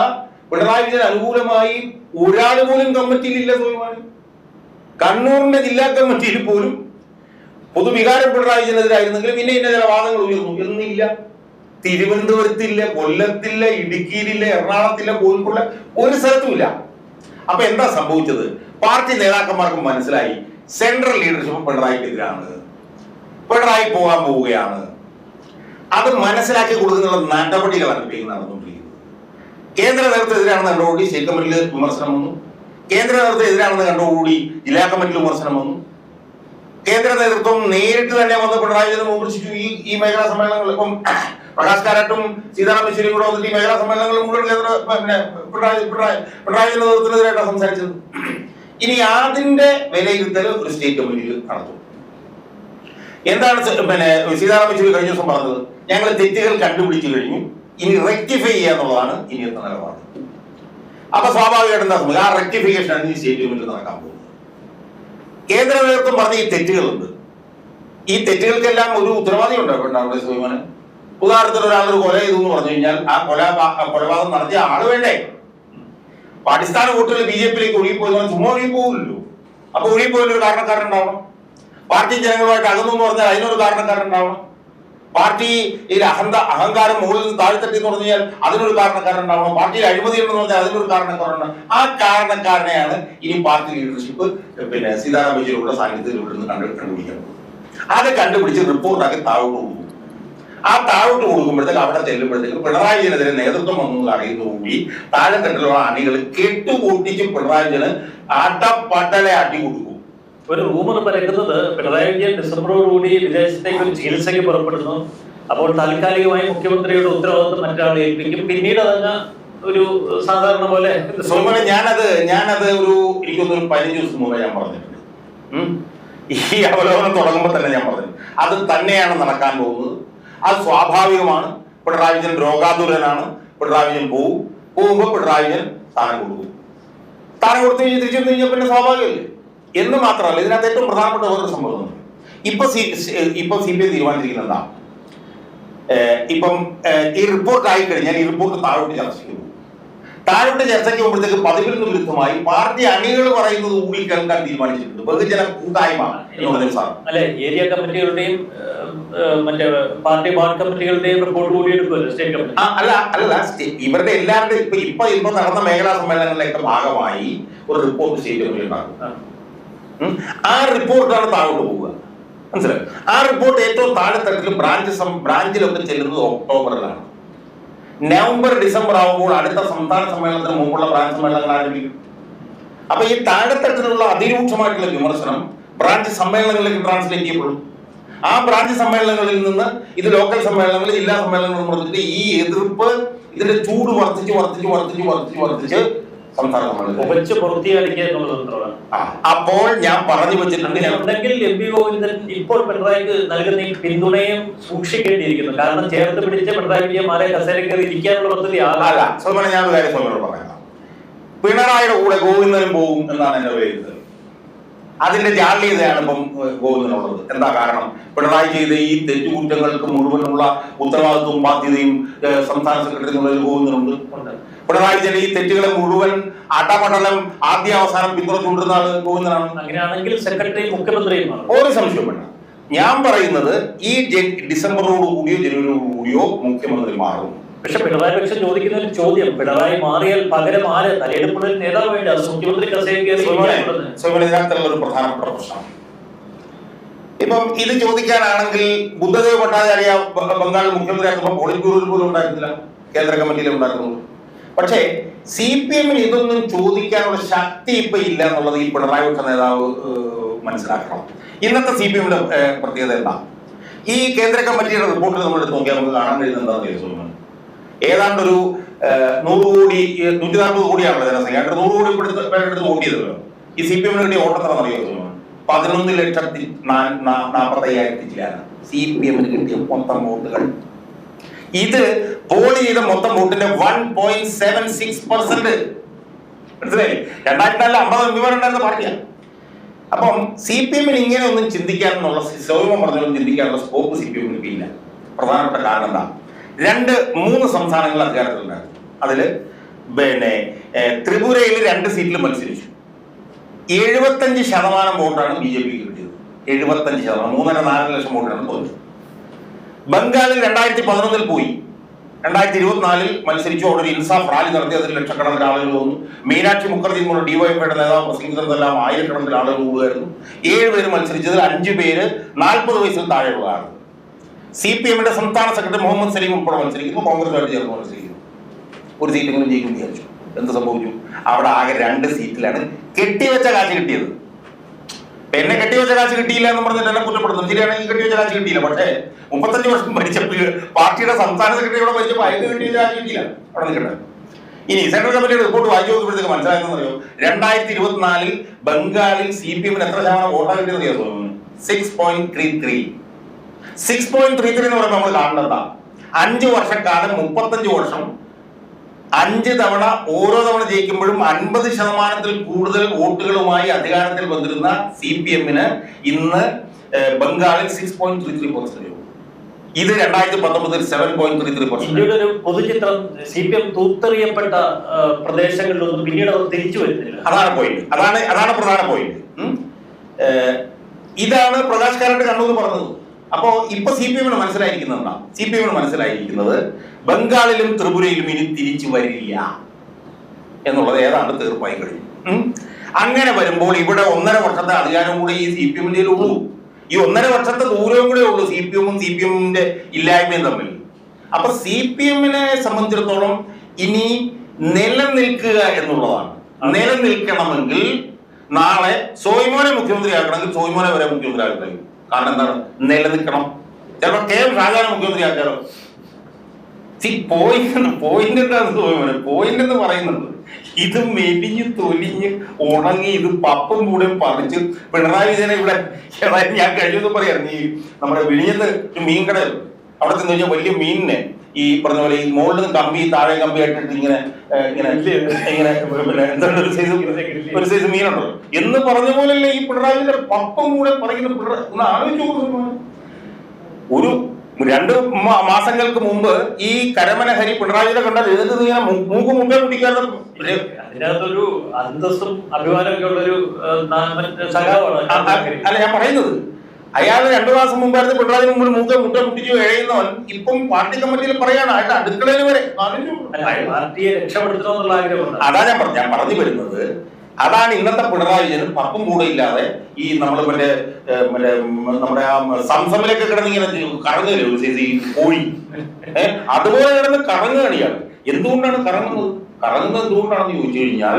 പിണറായി വിജയൻ അനുകൂലമായി ഒരാൾ പോലും കമ്മിറ്റിയിലില്ല സ്വയമാണ് കണ്ണൂരിന്റെ ജില്ലാ കമ്മിറ്റിയിൽ പോലും പൊതുവികാരം പിണറായി വിജയനെതിരായിരുന്നെങ്കിൽ പിന്നെ ഇന്ന ചില വാദങ്ങൾ ഉയർന്നു. എന്നില്ല. തിരുവനന്തപുരത്തില്ല കൊല്ലത്തില്ല ഇടുക്കിയിലില്ല എറണാകുളത്തില്ല കോഴിക്കോടില്ല ഒരു സ്ഥലത്തുമില്ല അപ്പൊ എന്താ സംഭവിച്ചത്? പാർട്ടി നേതാക്കന്മാർക്ക് മനസ്സിലായി സെൻട്രൽ ലീഡർഷിപ്പ് പിണറായിക്കെതിരാണ്. പിണറായി പോകാൻ പോവുകയാണ്. അത് മനസ്സിലാക്കി കൊടുക്കുന്ന നടപടികളാണ് ഇപ്പോൾ നടന്നുകൊണ്ടിരിക്കുന്നത്. കേന്ദ്ര നേതൃത്വത്തിനെതിരാണ് കണ്ടുകൂടി സ്റ്റേറ്റ് കമ്മിറ്റിയിൽ വിമർശനം വന്നു. കേന്ദ്ര നേതൃത്വത്തിനെതിരാണെന്ന് കണ്ടുകൂടി ജില്ലാ കമ്മിറ്റിയിൽ വിമർശനം വന്നു. കേന്ദ്ര നേതൃത്വം നേരിട്ട് തന്നെ വന്ന് പിണറായി വിമർശിച്ചു ഈ ഈ മേഖലാ സമ്മേളനങ്ങൾ ഇപ്പം പ്രകാശ് കാരാട്ടും സീതാറാം യെച്ചൂരിയും കൂടെ വന്നിട്ട് ഈ മേഖലാ സമ്മേളനങ്ങൾ മുഴുവൻ പിന്നെ പിണറായി പിണറായി സംസാരിച്ചത്. ഇനി അതിന്റെ വിലയിരുത്തൽ ഒരു സ്റ്റേറ്റ് മുന്നിൽ നടത്തും. എന്താണ് പിന്നെ സീതാറാം യെച്ചൂരി കഴിഞ്ഞ ദിവസം പറഞ്ഞത്? ഞങ്ങൾ തെറ്റുകൾ കണ്ടുപിടിച്ചു കഴിഞ്ഞു. ഇനി റെക്ടിഫൈ ചെയ്യുക എന്നുള്ളതാണ് ഇനി ഇനിയത്തെ നിലപാട്. അപ്പൊ സ്വാഭാവികമായിട്ടും എന്താ സംഭവിക്കുക? ആ റെക്ടിഫിക്കേഷൻ ആണ് ഈ സ്റ്റേറ്റ് മുന്നിൽ നടക്കാൻ പോകുന്നത്. കേന്ദ്ര നേതൃത്വം പറഞ്ഞ ഈ തെറ്റുകളുണ്ട്. ഈ തെറ്റുകൾക്കെല്ലാം ഒരു ഉത്തരവാദിയുണ്ട് ഉണ്ട് അവിടെ സുഖമാന് ഉദാഹരണത്തിന് ഒരാൾ ഒരു കൊല ചെയ്തു എന്ന് പറഞ്ഞു കഴിഞ്ഞാൽ ആ കൊല കൊലപാതകം നടത്തിയ ആൾ വേണ്ടേ? അടിസ്ഥാന വോട്ടുകൾ ബി ജെ പിയിലേക്ക് ഒഴുകിപ്പോയി ചുമ്മാ ഒഴുകി പോകില്ലല്ലോ അപ്പൊ ഒഴുകിപ്പോയതിന് ഒരു കാരണക്കാരുണ്ടാവണം പാർട്ടി ജനങ്ങളുമായിട്ട് അകന്നു എന്ന് പറഞ്ഞാൽ അതിനൊരു കാരണക്കാരുണ്ടാവണം പാർട്ടി ഈ അഹന്ത അഹങ്കാരം മുകളിൽ നിന്ന് താഴ്ത്തട്ടി എന്ന് പറഞ്ഞു കഴിഞ്ഞാൽ അതിനൊരു കാരണക്കാരുണ്ടാവണം പാർട്ടിയിൽ അഴിമതി ഉണ്ടെന്ന് പറഞ്ഞാൽ അതിനൊരു കാരണക്കാരൻ ആ കാരണക്കാരനെയാണ് ഇനി പാർട്ടി ലീഡർഷിപ്പ് പിന്നെ സീതാറാം യെച്ചൂരിയുടെ സാന്നിധ്യത്തിൽ കണ്ടു കണ്ടുപിടിക്കാൻ അത് കണ്ടുപിടിച്ച് റിപ്പോർട്ടാക്കി താഴോട്ട് ആ താഴോട്ട് കൊടുക്കുമ്പോഴത്തേക്ക് അവിടെ ചെല്ലുമ്പോഴത്തേക്ക് പിണറായി വിജയനെതിരെ നേതൃത്വം വന്നു എന്ന് താഴെ താഴെത്തട്ടിലുള്ള അണികൾ കെട്ടുകൂട്ടിച്ച് പിണറായി വിജയന് അടപ്പടലെ അടി കൊടുക്കും. ഒരു റൂമർ പറയുന്നത് പിണറായി വിജയൻ ഡിസംബറോടുകൂടി വിദേശത്തേക്ക് ഒരു ചികിത്സയ്ക്ക് പുറപ്പെടുന്നു. അപ്പോൾ താൽക്കാലികമായി മുഖ്യമന്ത്രിയുടെ ഉത്തരവാദിത്വം മറ്റൊരാളെ ഏൽപ്പിക്കും. പിന്നീട് അതങ്ങ് ഒരു സാധാരണ പോലെ സോമനെ ഞാനത് ഞാനത് ഒരു എനിക്കൊന്നൊരു പതിനഞ്ച് ദിവസം മുമ്പ് ഞാൻ പറഞ്ഞിട്ടുണ്ട്. ഈ അവലോകനം തുടങ്ങുമ്പോൾ തന്നെ ഞാൻ പറഞ്ഞു അത് തന്നെയാണ് നടക്കാൻ പോകുന്നത്. അത് സ്വാഭാവികമാണ്. പിണറായി വിജയൻ രോഗാതുരനാണ്. പിണറായി വിജയൻ പോവും. പോകുമ്പോൾ പിണറായി വിജയൻ സ്ഥാനം കൊടുക്കും. സ്ഥാനം കൊടുത്തു കഴിഞ്ഞ് തിരിച്ചു കഴിഞ്ഞാൽ പിന്നെ സ്വാഭാവികമല്ലേ? എന്ന് മാത്രമല്ല ഇതിനകത്ത് ഏറ്റവും പ്രധാനപ്പെട്ട വേറൊരു സംഭവം ഇപ്പൊ സി ഇപ്പൊ സി പി ഐ തീരുമാനിച്ചിരിക്കുന്ന എന്താ? ഇപ്പം ഈ റിപ്പോർട്ട് ആയി കഴിഞ്ഞാൽ ഈ റിപ്പോർട്ട് താഴോട്ട് ചർച്ചയ്ക്ക് താഴോട്ട് ചർച്ചയ്ക്ക് പോകുമ്പോഴത്തേക്ക് പതിവിൽ വിരുദ്ധമായി പാർട്ടി അണികൾ പറയുന്നത് കൂടി കേൾക്കാൻ തീരുമാനിച്ചിട്ടുണ്ട്. ബഹുജന കൂട്ടായ്മ അല്ലെ ഏരിയ കമ്മിറ്റികളുടെയും മറ്റേ പാർട്ടി വാർഡ് കമ്മിറ്റികളുടെയും റിപ്പോർട്ട് കൂടി എടുക്കുമല്ലോ സ്റ്റേറ്റ് കമ്മിറ്റി അല്ല അല്ല ഇവരുടെ എല്ലാവരുടെയും ഇപ്പൊ ഇപ്പൊ ഇപ്പൊ നടന്ന മേഖലാ സമ്മേളനങ്ങളിലൊക്കെ ഭാഗമായി ഒരു റിപ്പോർട്ട് സ്റ്റേറ്റ് കമ്മിറ്റി ഉണ്ടാക്കും ആ. റിപ്പോർട്ടാണ് താഴോട്ട് പോവുക. മനസ്സിലായി? ആ റിപ്പോർട്ട് ഏറ്റവും താഴെത്തട്ടിൽ ബ്രാഞ്ച് ബ്രാഞ്ചിലൊക്കെ ചെല്ലുന്നത് ഒക്ടോബറിലാണ്. നവംബർ ഡിസംബർ ആവുമ്പോൾ അടുത്ത സംസ്ഥാന സമ്മേളനത്തിന് മുമ്പുള്ള ബ്രാഞ്ച് സമ്മേളനങ്ങൾ ആരംഭിക്കും അപ്പൊ ഈ താഴെത്തട്ടിലുള്ള അതിരൂക്ഷമായിട്ടുള്ള വിമർശനം ബ്രാഞ്ച് സമ്മേളനങ്ങളിലേക്ക് ട്രാൻസ്ലേറ്റ് ചെയ്യപ്പെടും ആ ബ്രാഞ്ച് സമ്മേളനങ്ങളിൽ നിന്ന് ഇത് ലോക്കൽ സമ്മേളനങ്ങളിൽ ജില്ലാ സമ്മേളനങ്ങൾ പറഞ്ഞിട്ട് ഈ എതിർപ്പ് ഇതിന്റെ ചൂട് വർദ്ധിച്ച് വർദ്ധിച്ച് വർദ്ധിച്ച് വർദ്ധിച്ച് വർദ്ധിച്ച് അപ്പോൾ ഞാൻ പറഞ്ഞു വെച്ചിട്ടുണ്ട് എം പി ഗോവിന്ദൻ ഇപ്പോൾ പിണറായിക്ക് നൽകുന്ന ഈ പിന്തുണയും സൂക്ഷിക്കേണ്ടിയിരിക്കുന്നു. കാരണം ചേർത്ത് പിടിച്ച പിണറായി വിജയൻ മാരെ കസേര കയറി ഇരിക്കാനുള്ള പദ്ധതി അല്ല ഞാൻ പറയാം. പിണറായിയുടെ കൂടെ ഗോവിന്ദനും പോകും എന്നാണ് എന്റെ വിലയിരുത്തൽ അതിന്റെ ജാള്യതയാണ് ഇപ്പം ഗോവിന്ദനുള്ളത് എന്താ കാരണം? പിണറായി ചെയ്ത ഈ തെറ്റുകുറ്റങ്ങൾക്ക് മുഴുവനുള്ള ഉത്തരവാദിത്വവും ബാധ്യതയും സംസ്ഥാന സെക്രട്ടറി എന്നുള്ളതിൽ ഗോവിന്ദനുണ്ട്. പിണറായി ചെയ്ത ഈ തെറ്റുകളെ മുഴുവൻ അടപടലം ആദ്യ അവസാനം പിന്തുണച്ചുകൊണ്ടിരുന്ന ആൾ ഗോവിന്ദനാണ്. അങ്ങനെയാണെങ്കിൽ സെക്രട്ടറി മുഖ്യമന്ത്രിയും ഒരു സംശയം വേണ്ട. ഞാൻ പറയുന്നത് ഈ ഡിസംബറോടുകൂടിയോ ഡിസംബറോട് കൂടിയോ ജനുവരിയോട് കൂടിയോ മുഖ്യമന്ത്രി മാറും പക്ഷെ പിണറായി പക്ഷെ ചോദിക്കുന്ന ഒരു ചോദ്യം. പിണറായി മാറിയാൽ പകരം ആര്? തലയെടുപ്പുള്ള നേതാവ് വേണ്ട? അത് മുഖ്യമന്ത്രി ഇതിനകത്തുള്ള ഒരു പ്രധാനപ്പെട്ട പ്രശ്നം. ഇപ്പം ഇത് ചോദിക്കാനാണെങ്കിൽ ബുദ്ധദേവ് ഭട്ടാചാര്യ ബംഗാൾ മുഖ്യമന്ത്രിയാക്കുമ്പോൾ പോളിറ്റ് ബ്യൂറോയിൽ പോലും ഉണ്ടായിരുന്നില്ല. കേന്ദ്ര കമ്മിറ്റിയിൽ ഉണ്ടായിരുന്നു. പക്ഷേ സി പി എമ്മിന് ഇതൊന്നും ചോദിക്കാനുള്ള ശക്തി ഇപ്പൊ ഇല്ല എന്നുള്ളത് ഈ പിണറായി വിട്ട നേതാവ് മനസ്സിലാക്കണം. ഇന്നത്തെ സി പി എമ്മിന്റെ പ്രത്യേകത എന്താ? ഈ കേന്ദ്ര കമ്മിറ്റിയുടെ റിപ്പോർട്ടിൽ നമ്മൾ എടുത്ത് നോക്കിയാൽ നമുക്ക് കാണാൻ കഴിയുന്നത് എന്താണെന്ന് ചോദിച്ചു ഏതാണ്ട് ഒരു നൂറ് കോടി നൂറ്റി നാൽപ്പത് കോടിയാണല്ലോ ജനസംഖ്യ. നൂറ് കോടി പേരെടുത്ത് വോട്ട് ചെയ്തല്ലോ ഈ സി പി എമ്മിന് കിട്ടിയ വോട്ടെത്ര അറിയോ പതിനൊന്ന് ലക്ഷത്തി നാൽപ്പത്തി അയ്യായിരത്തി ചിലാണ് സി പി എമ്മിന് കിട്ടിയ മൊത്തം വോട്ടുകൾ. ഇത് പോൾ ചെയ്ത മൊത്തം വോട്ടിന്റെ one point seven six percent. മനസ്സിലായി രണ്ടായിരത്തി നാലിൽ അമ്പത് എംപിമാരുണ്ടായിരുന്ന പാർട്ടിയാണ് അപ്പം സി പി എമ്മിന് ഇങ്ങനെ ഒന്നും ചിന്തിക്കാനുള്ള സൗമ്യം പറഞ്ഞൊന്നും ചിന്തിക്കാനുള്ള സ്കോപ്പ് സി പി എമ്മിന് ഇല്ല പ്രധാനപ്പെട്ട കാരണം എന്താ? രണ്ട് മൂന്ന് സംസ്ഥാനങ്ങൾ അധികാരത്തിലുണ്ടായിരുന്നു. അതിൽ പിന്നെ ത്രിപുരയിൽ രണ്ട് സീറ്റിൽ മത്സരിച്ചു. എഴുപത്തഞ്ച് ശതമാനം വോട്ടാണ് ബി ജെ പിക്ക് കിട്ടിയത്. എഴുപത്തഞ്ച് ശതമാനം മൂന്നര നാലര ലക്ഷം വോട്ടാണ് തോന്നിയത് ബംഗാളിൽ രണ്ടായിരത്തി പതിനൊന്നിൽ പോയി. രണ്ടായിരത്തി ഇരുപത്തിനാലിൽ മത്സരിച്ചു. അവിടെ ഒരു ഇൻസാഫ് റാലി നടത്തി. അതിൽ ലക്ഷക്കണക്കിന് ആളുകൾ വന്നു. മീനാക്ഷി മുഖർജി എന്നുള്ള ഡിവൈഎഫ്ഐയുടെ നേതാവ് പ്രസംഗിച്ചതെല്ലാം ആയിരക്കണക്കിന് ആളുകൾ കൂടുമായിരുന്നു ഏഴ് പേര് മത്സരിച്ചതിൽ അഞ്ചു പേര് നാൽപ്പത് വയസ്സിൽ താഴെയുള്ളതാണ് സി പി എമ്മിന്റെ സംസ്ഥാന സെക്രട്ടറി മുഹമ്മദ് സലീം ഉൾപ്പെടെ മത്സരിക്കുന്നു. കോൺഗ്രസുമായിട്ട് ചേർന്ന് മത്സരിക്കുന്നു. ഒരു സീറ്റെങ്കിലും ജയിക്കും വിചാരിച്ചു. എന്ത് സംഭവിച്ചു അവിടെ ആകെ രണ്ട് സീറ്റിലാണ് കെട്ടിവെച്ച കാശ് കിട്ടിയത്. എന്നെ കെട്ടിവെച്ച കാശ് കിട്ടിയില്ല എന്ന് പറഞ്ഞിട്ട് എന്നെ കുറ്റപ്പെടുന്നു ശരിയാണെങ്കിൽ കെട്ടിവെച്ച കാശ് കിട്ടിയില്ല. പക്ഷേ മുപ്പത്തഞ്ച് വർഷം ഭരിച്ച പാർട്ടിയുടെ സംസ്ഥാന സെക്രട്ടറി ഇവിടെ ഭരിച്ചപ്പോൾ അയക്ക് കെട്ടിവെച്ച കാശ് കിട്ടിയില്ല. അവിടെ നിൽക്കട്ടെ. ഇനി സെൻട്രൽ കമ്മിറ്റിയുടെ റിപ്പോർട്ട് വായിച്ചു നോക്കുമ്പോഴത്തേക്ക് മനസ്സിലായെന്ന് അറിയോ? രണ്ടായിരത്തി ഇരുപത്തിനാലിൽ ബംഗാളിൽ സി പി എമ്മിന് എത്ര ശതമാനം വോട്ടാണ് കിട്ടിയത് six point three three six point three three എന്ന് പറയുമ്പോൾ നമ്മൾ കാണേണ്ടതാ അഞ്ച് വർഷക്കാലം മുപ്പത്തഞ്ച് വർഷം അഞ്ച് തവണ ഓരോ തവണ ജയിക്കുമ്പോഴും അൻപത് ശതമാനത്തിൽ കൂടുതൽ വോട്ടുകളുമായി അധികാരത്തിൽ വന്നിരുന്ന സി പി എമ്മിന് ഇന്ന് ബംഗാളിൽ six point three three percent ഇത് രണ്ടായിരത്തി പത്തൊമ്പതിൽ seven point three three percent ഒരു പൊതുചിത്രം സി പി എം തൂത്തെറിയപ്പെട്ട പ്രദേശങ്ങളിൽ പ്രദേശങ്ങളിലൊന്നും പിന്നീട് അവർ തിരിച്ചു വരുന്നില്ല. അതാണ് പോയിന്റ് അതാണ് അതാണ് പ്രധാന പോയിന്റ് ഇതാണ് പ്രകാശ് കാരട്ട് കണ്ണൂർ പറഞ്ഞത്. അപ്പോ ഇപ്പൊ സി പി എമ്മിന് മനസ്സിലായിരിക്കുന്നത് എന്താ സി പി എമ്മിന് മനസ്സിലായിരിക്കുന്നത് ബംഗാളിലും ത്രിപുരയിലും ഇനി തിരിച്ചു വരില്ല എന്നുള്ളത് ഏതാണ്ട് തീർപ്പായി കഴിഞ്ഞു. അങ്ങനെ വരുമ്പോൾ ഇവിടെ ഒന്നര വർഷത്തെ അധികാരം കൂടി ഈ സി പി എമ്മിന്റെ ഉള്ളൂ. ഈ ഒന്നര വർഷത്തെ ദൂരവും കൂടെ ഉള്ളൂ സി പി എമ്മും സി പി എമ്മിന്റെ ഇല്ലായ്മയും തമ്മിൽ. അപ്പൊ സി പി എമ്മിനെ സംബന്ധിച്ചിടത്തോളം ഇനി നിലനിൽക്കുക എന്നുള്ളതാണ്. നിലനിൽക്കണമെങ്കിൽ നാളെ സോയ്മോനെ മുഖ്യമന്ത്രി ആക്കണമെങ്കിൽ സോയ്മോനെ വരെ മുഖ്യമന്ത്രി കഴിയും. കാരണം എന്താണ്? നിലനിൽക്കണം. ചിലപ്പോൾ കെ എം ഷാജാനെ മുഖ്യമന്ത്രി ആക്കാലോ. സി പോയിന്റ് പോയിന്റ് എന്താണെന്ന് തോന്നുന്നു. പോയിന്റ് എന്ന് പറയുന്നത് ഇത് മെലിഞ്ഞ് തൊലിഞ്ഞ് ഉണങ്ങി ഇത് പപ്പും കൂടെ പറിച്ച് പിണറായി വിജയനെ ഇവിടെ ഞാൻ കഴിഞ്ഞ പറയാം നീ നമ്മുടെ വിഴിഞ്ഞത്ത് മീൻ കടയിൽ അവിടെ ചെന്ന് കഴിഞ്ഞാൽ വലിയ മീനിനെ. ഈ പറഞ്ഞ പോലെ ഈ മുകളിൽ നിന്ന് കമ്പി താഴെ കമ്പി ആയിട്ടിട്ട് ഇങ്ങനെ ഇങ്ങനെ ഇങ്ങനെ പിന്നെ എന്താണ് ഒരു സൈസ് ഒരു സൈസ് മീനുണ്ടല്ലോ. എന്ന് പറഞ്ഞ പോലെയല്ലേ ഈ പിണറായി പപ്പം കൂടെ പറയുന്ന പിണറായി ഒന്ന് ആലോചിച്ച് നോക്കുന്നു ഒരു രണ്ട് മാസങ്ങൾക്ക് മുമ്പ് ഈ കരമന ഹരി പിണറായിയുടെ കണ്ടാൽ എഴുതുന്നത് ഇങ്ങനെ മൂക്ക് മുമ്പേ കുടിക്കാതെ അതിനകത്തൊരു അന്തസ്സും അഭിമാനമൊക്കെ ഉള്ളൊരു അല്ല ഞാൻ പറയുന്നത് അയാൾ രണ്ടു മാസം മുമ്പായിരുന്നു പിണറായി മുമ്പ് മൂക്ക മുട്ട കുട്ടിച്ചു എഴുതുന്നവൻ ഇപ്പം പാർട്ടി കമ്മിറ്റിയിൽ പറയാണ് അയാളുടെ അടുക്കളയിൽ വരെ. പാർട്ടിയെ രക്ഷപ്പെടുത്തണമെന്നുള്ള ആഗ്രഹം അതാ ഞാൻ പറഞ്ഞു ഞാൻ പറഞ്ഞു വരുന്നത് അതാണ് ഇന്നത്തെ പിണറായി വിജയനും പപ്പും കൂടെ ഇല്ലാതെ ഈ നമ്മൾ മറ്റേ മറ്റേ നമ്മുടെ ആ സംസമിലൊക്കെ കിടന്നിങ്ങനെ കറങ്ങ് കറങ്ങുകയല്ലേ ഈ കോഴി. അതുപോലെ കിടന്ന് കറങ്ങുകയാണ് എന്തുകൊണ്ടാണ് കറങ്ങുന്നത്? കറങ്ങുന്നത് എന്തുകൊണ്ടാണെന്ന് ചോദിച്ചു കഴിഞ്ഞാൽ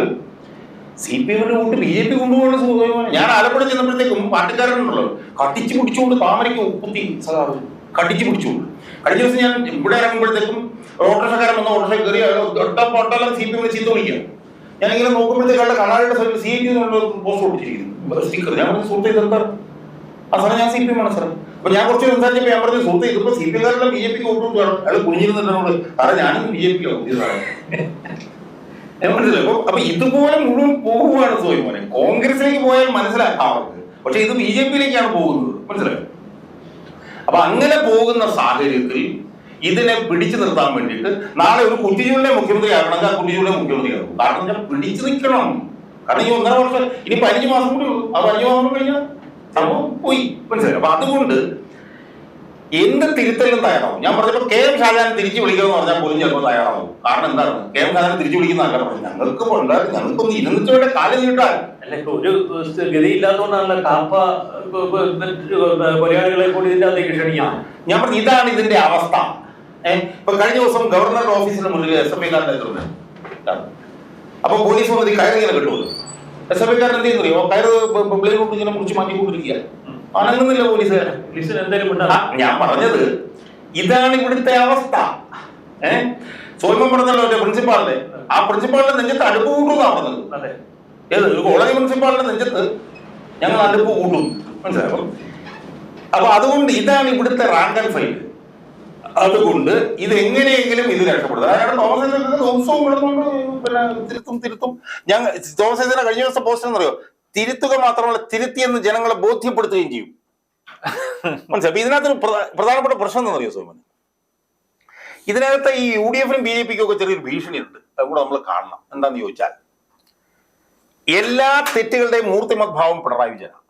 സി പി എമ്മിന്റെ കൂട്ട് ബി ജെ പി കൊണ്ടുപോകുന്ന സുഖമാണ് ഞാൻ ആലപ്പുഴ ചെന്നപ്പോഴത്തേക്കും പാർട്ടിക്കാരനുണ്ടല്ലോ കട്ടിച്ചു പിടിച്ചുകൊണ്ട് താമരയ്ക്ക് ഉപ്പുത്തി സഖാവ് കട്ടിച്ചു പിടിച്ചുകൊണ്ട് കഴിഞ്ഞ ദിവസം ഞാൻ ഇവിടെ ഇറങ്ങുമ്പോഴത്തേക്കും ഓട്ടോറിക്ഷക്കാരൻ വന്ന ഓട്ടോറിക്ഷ കയറി ഒട്ടപ്പൊട്ടെല്ലാം സി പി എമ്മിനെ ചീത്ത വിളിക്കുക. ഞാൻ ഇങ്ങനെ നോക്കുമ്പോഴത്തേക്ക് അയാളുടെ കണ്ണാടിയുടെ സ്ഥലത്ത് സി എന്നുള്ള പോസ്റ്റ് കൊടുത്തിരിക്കുന്നു സ്റ്റിക്കർ. ഞാൻ പറഞ്ഞു സുഹൃത്ത് ഇതെന്താ? ആ സാറേ ഞാൻ സി പി എം ആണ് സാർ അപ്പൊ ഞാൻ കുറച്ച് സംസാരിച്ചപ്പോൾ ഞാൻ പറഞ്ഞു സുഹൃത്ത് ഇതിപ്പോ സി പി എംകാരെല്ലാം ബി ജെ പിക്ക് വേണം അയാൾ കുഞ്ഞിരുന്നിട്ട് സാറേ ഞാനും ബി ജെ പി മനസ്സിലായി അപ്പൊ ഇതുപോലെ മുഴുവൻ പോവുകയാണ് സോയി മോനെ. കോൺഗ്രസിലേക്ക് പോയാൽ മനസ്സിലാക്കാം അവർക്ക് പക്ഷെ ഇത് ബി ജെ പിയിലേക്കാണ് പോകുന്നത്. മനസ്സിലായോ? അപ്പൊ അങ്ങനെ പോകുന്ന സാഹചര്യത്തിൽ ഇതിനെ പിടിച്ചു നിർത്താൻ വേണ്ടിയിട്ട് നാളെ ഒരു കുട്ടിജൂലിനെ മുഖ്യമന്ത്രി ആകണമെങ്കിൽ ആ കുട്ടിജൂലിനെ മുഖ്യമന്ത്രി ആകും കാരണം ഞാൻ പിടിച്ചു നിൽക്കണം. കാരണം ഈ ഒന്നര വർഷം ഇനി പതിനഞ്ച് മാസം കൂടി ഉള്ളൂ. ആ പതിനഞ്ച് മാസം കഴിഞ്ഞാൽ സംഭവം പോയി. മനസ്സിലായി? അപ്പൊ അതുകൊണ്ട് എന്ത് തിരുത്തലും തയ്യാറാവും? ഞാൻ പറഞ്ഞപ്പോൾ കെ എം ഷാജാൻ തിരിച്ചു വിളിക്കണമെന്ന് പറഞ്ഞാൽ പോലും ചിലപ്പോൾ തയ്യാറാവും. കാരണം എന്താണ്? കെ എം ഷാജാൻ തിരിച്ചു വിളിക്കുന്നതല്ല പറഞ്ഞു ഞങ്ങൾക്ക് ഉണ്ട് ഞങ്ങൾക്കൊന്ന് ഇരുന്നിട്ട് വേണ്ട കാലം നീട്ടാൻ. അല്ല ഒരു ഗതി ഗതിയില്ലാത്തതുകൊണ്ടാണല്ലോ കാപ്പ കൊലയാളികളെ കൂടി ഇതിന്റെ അകത്തേക്ക് ക്ഷണിക്കുന്നത് ഞാൻ പറഞ്ഞു ഇതാണ് ഇതിന്റെ അവസ്ഥ. ഏഹ് ഇപ്പൊ കഴിഞ്ഞ ദിവസം ഗവർണറുടെ ഓഫീസിന് മുന്നിൽ എസ് എഫ് ഐക്കാരന്റെ എത്തുന്നുണ്ട് അപ്പൊ പോലീസ് വന്നിട്ട് കയറി കിട്ടുമോ കിട്ടുമല്ലോ എസ് എഫ് ഐക്കാരൻ എന്ത് ചെയ്യുന്നറിയോ? കയറ് ബ്ലേഡ് ഇങ്ങനെ മുറിച്ച് മാറ്റിക്കൊണ്ടിരിക്കുക അനങ്ങുന്നില്ല പോലീസുകാരൻ ഞാൻ പറഞ്ഞത് ഇതാണ് ഇവിടുത്തെ അവസ്ഥ. ഏ? സോയ്മൻ പറഞ്ഞല്ലോ എന്റെ പ്രിൻസിപ്പാളിന്റെ ആ പ്രിൻസിപ്പാളിന്റെ നെഞ്ചത്ത് അടുപ്പ് കൂട്ടുന്ന പറഞ്ഞത്. ഏത്? കോളേജ് പ്രിൻസിപ്പാളിന്റെ നെഞ്ചത്ത് ഞങ്ങൾ അടുപ്പ് കൂട്ടും. മനസ്സിലായോ? അപ്പൊ അതുകൊണ്ട് ഇതാണ് ഇവിടുത്തെ റാങ്ക് ആൻഡ് ഫൈൽ അതുകൊണ്ട് ഇത് എങ്ങനെയെങ്കിലും ഇത് രക്ഷപ്പെടുന്നത് അയാൾ തോമസ് ദിവസവും പിന്നെ തിരുത്തും തിരുത്തും. ഞങ്ങൾ തോമസ് കഴിഞ്ഞ ദിവസം പോസ്റ്റ് എന്നറിയോ തിരുത്തുക മാത്രമല്ല തിരുത്തിയെന്ന് ജനങ്ങളെ ബോധ്യപ്പെടുത്തുകയും ചെയ്യും. മനസ്സിലായി? അപ്പൊ ഇതിനകത്ത് ഒരു പ്രധാ- പ്രധാനപ്പെട്ട പ്രശ്നം എന്താണെന്നറിയോ സോമൻ? ഇതിനകത്ത് ഈ യു ഡി എഫിനും ബി ജെ പിക്കും ഒക്കെ ചെറിയൊരു ഭീഷണിയുണ്ട്. അതും കൂടെ നമ്മൾ കാണണം. എന്താന്ന് ചോദിച്ചാൽ എല്ലാ തെറ്റുകളുടെയും മൂർത്തിമത് ഭാവം പിണറായി വിജയനാണ്.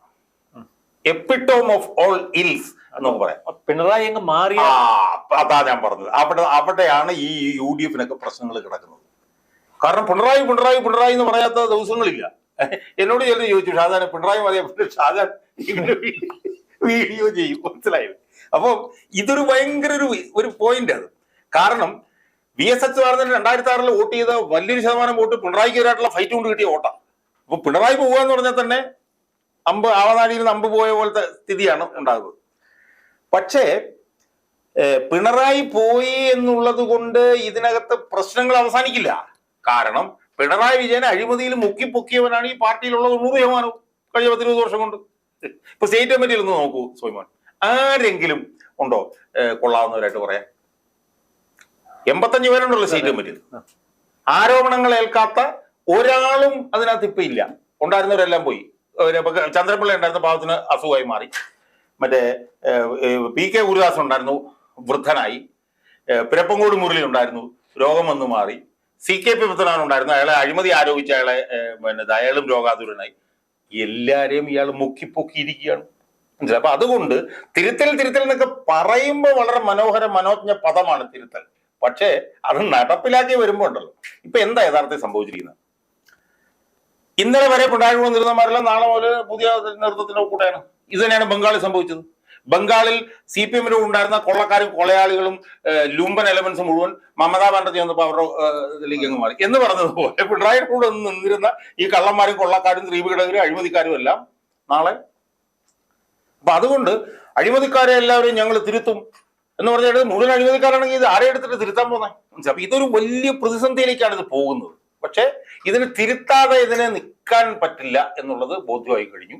എപ്പിട്ടോം ഓഫ് ഓൾ ഇൽസ് എന്നൊക്കെ പറയാം. പിണറായി അങ്ങ് മാറി അതാ ഞാൻ പറഞ്ഞത്. അവിടെ അവിടെയാണ് ഈ യു ഡി എഫിനൊക്കെ പ്രശ്നങ്ങൾ കിടക്കുന്നത്. കാരണം പിണറായി പിണറായി പിണറായി എന്ന് പറയാത്ത ദിവസങ്ങളില്ല. എന്നോട് ചിലർ ചോദിച്ചു ഷാജാൻ പിണറായി മാറിയ ഷാജാൻ വീഡിയോ ചെയ്യും. മനസ്സിലായത് അപ്പോൾ ഇതൊരു ഭയങ്കര ഒരു ഒരു പോയിന്റ് അത്. കാരണം വി എസ് അച്യുതാനന്ദൻ രണ്ടായിരത്തി ആറിൽ വോട്ട് ചെയ്ത വലിയൊരു ശതമാനം വോട്ട് പിണറായിക്കെതിരായിട്ടുള്ള ഫൈറ്റ് കൊണ്ട് കിട്ടിയ വോട്ടാണ് അപ്പൊ പിണറായി പോവുക എന്ന് പറഞ്ഞാൽ തന്നെ അമ്പ് ആവനാഴിയിൽ നിന്ന് അമ്പ് പോയ പോലത്തെ സ്ഥിതിയാണ് ഉണ്ടാകുന്നത്. പക്ഷേ പിണറായി പോയി എന്നുള്ളത് കൊണ്ട് ഇതിനകത്ത് പ്രശ്നങ്ങൾ അവസാനിക്കില്ല. കാരണം പിണറായി വിജയൻ അഴിമതിയിൽ മുക്കി പൊക്കിയവനാണ് ഈ പാർട്ടിയിലുള്ള തൊണ്ണൂറ് ശതമാനവും കഴിഞ്ഞ പത്തിരുപത് വർഷം കൊണ്ട്. ഇപ്പൊ സ്റ്റേറ്റ് കമ്മിറ്റിയിൽ നിന്ന് നോക്കൂ സോയ്മോൻ. ആരെങ്കിലും ഉണ്ടോ? കൊള്ളാവുന്നവരായിട്ട് പറയാം. എൺപത്തഞ്ച് പേരുണ്ടല്ലോ സ്റ്റേറ്റ് കമ്മിറ്റിയിൽ. ആരോപണങ്ങൾ ഏൽക്കാത്ത ഒരാളും അതിനകത്ത് ഇപ്പൊ ഇല്ല. ഉണ്ടായിരുന്നവരെല്ലാം പോയി. ചന്ദ്രപിള്ള ഉണ്ടായിരുന്ന പാവത്തിന് അസുഖമായി മാറി. മറ്റേ പി കെ ഗുരുദാസ് ഉണ്ടായിരുന്നു വൃദ്ധനായി. പിരപ്പങ്കോട് മുരളി ഉണ്ടായിരുന്നു രോഗം വന്നു മാറി. സി കെ പി പത്തനാൻ ഉണ്ടായിരുന്നു അയാളെ അഴിമതി ആരോപിച്ച അയാളെ പിന്നെ അയാളും രോഗാതുരനായി. എല്ലാരെയും ഇയാൾ മുക്കിപ്പൊക്കിയിരിക്കുകയാണ് ഇരിക്കുകയാണ്. അപ്പൊ അതുകൊണ്ട് തിരുത്തൽ തിരുത്തൽ എന്നൊക്കെ പറയുമ്പോൾ വളരെ മനോഹര മനോജ്ഞ പദമാണ് തിരുത്തൽ. പക്ഷേ അത് നടപ്പിലാക്കി വരുമ്പോൾ ഉണ്ടല്ലോ. ഇപ്പൊ എന്താ യഥാർത്ഥത്തിൽ സംഭവിച്ചിരിക്കുന്നത്? ഇന്നലെ വരെ പിണറായി നിരുന്നമാരെല്ലാം നാളെ മുതൽ പുതിയ നേതൃത്വത്തിന്റെ കൂടെയാണ്. ഇത് തന്നെയാണ് ബംഗാളിൽ സംഭവിച്ചത്. ബംഗാളിൽ സി പി എമ്മിലും ഉണ്ടായിരുന്ന കൊള്ളക്കാരും കൊലയാളികളും ലുംബൻ എലമെന്റ്സ് മുഴുവൻ മമതാ ബാനർജി വന്നപ്പോൾ അവരുടെ ഇതിലേക്ക് അങ്ങ് മാറി. എന്ന് പറഞ്ഞതുപോലെ പിണറായിയുടെ കൂടെ നിന്നിരുന്ന ഈ കള്ളന്മാരും കൊള്ളക്കാരും സ്ത്രീപീഡകരും അഴിമതിക്കാരും എല്ലാം നാളെ. അപ്പൊ അതുകൊണ്ട് അഴിമതിക്കാരെ എല്ലാവരും ഞങ്ങൾ തിരുത്തും എന്ന് പറഞ്ഞാൽ മുഴുവൻ അഴിമതിക്കാരാണെങ്കിൽ ഇത് ആരെ എടുത്തിട്ട് തിരുത്താൻ പോകുന്നത് അപ്പൊ ഇതൊരു വലിയ പ്രതിസന്ധിയിലേക്കാണ് ഇത് പോകുന്നത്. പക്ഷെ ഇതിന് തിരുത്താതെ ഇതിനെ നിൽക്കാൻ പറ്റില്ല എന്നുള്ളത് ബോധ്യമായി കഴിഞ്ഞു.